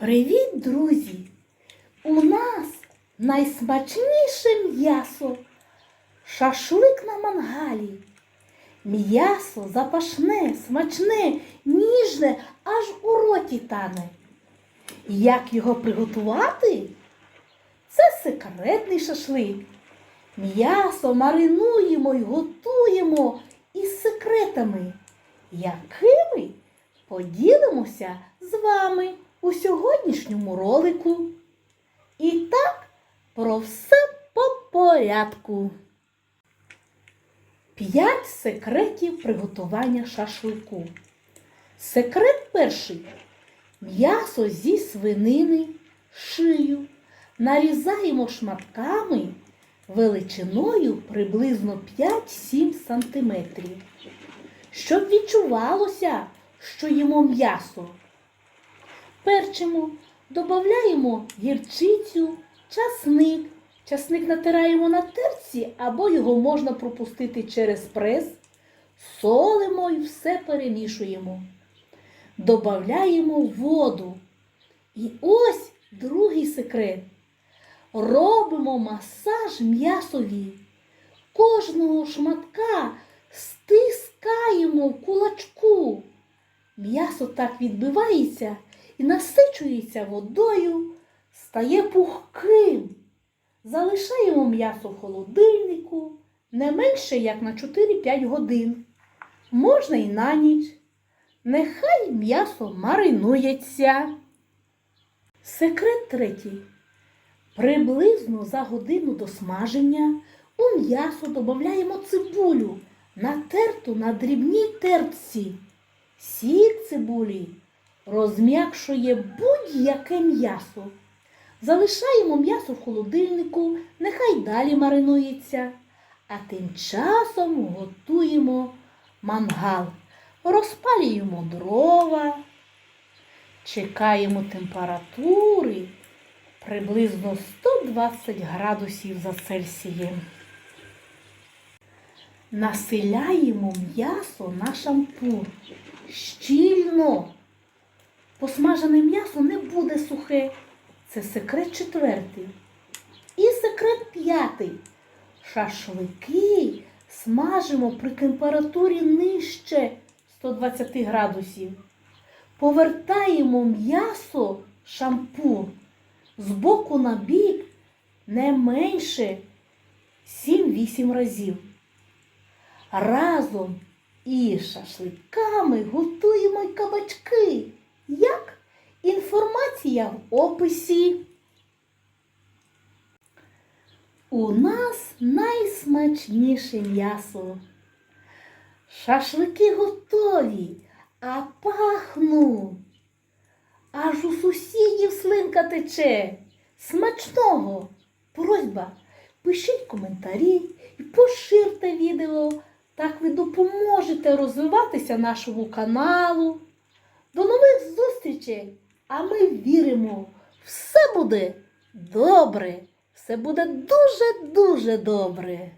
Привіт, друзі! У нас найсмачніше м'ясо. Шашлик на мангалі. М'ясо запашне, смачне, ніжне, аж у роті тане. Як його приготувати? Це секретний шашлик. М'ясо маринуємо й готуємо із секретами, якими поділимося з вами у сьогоднішньому ролику. І так про все по порядку. П'ять секретів приготування шашлику. Секрет перший. М'ясо зі свинини, шию нарізаємо шматками величиною приблизно 5-7 см. Щоб відчувалося, що їмо м'ясо. Перчимо, додаємо гірчицю, часник. Часник натираємо на терці або його можна пропустити через прес. Солимо і все перемішуємо. Додаємо воду. І ось другий секрет. Робимо масаж м'ясові. Кожного шматка стискаємо в кулачку. М'ясо так відбивається і насичується водою, стає пухким. Залишаємо м'ясо в холодильнику не менше як на 4-5 годин. Можна і на ніч. Нехай м'ясо маринується. Секрет третій. Приблизно за годину до смаження у м'ясо додаємо цибулю, натерту на дрібній тертці. Сік цибулі розм'якшує будь-яке м'ясо. Залишаємо м'ясо в холодильнику, нехай далі маринується. А тим часом готуємо мангал. Розпалюємо дрова, чекаємо температури приблизно 120 градусів за Цельсієм. Населяємо м'ясо на шампур щільно. Посмажене м'ясо не буде сухе. Це секрет четвертий. І секрет п'ятий. Шашлики смажимо при температурі нижче 120 градусів. Повертаємо м'ясо шампур з боку на бік не менше 7-8 разів. Разом із шашликами готуємо Інформація в описі. У нас найсмачніше м'ясо. Шашлики готові, а пахнуть. Аж у сусідів слинка тече. Смачного! Просьба, пишіть коментарі і поширте відео. Так ви допоможете розвиватися нашому каналу. До нових зустрічей! А ми віримо, все буде добре, все буде дуже-дуже добре.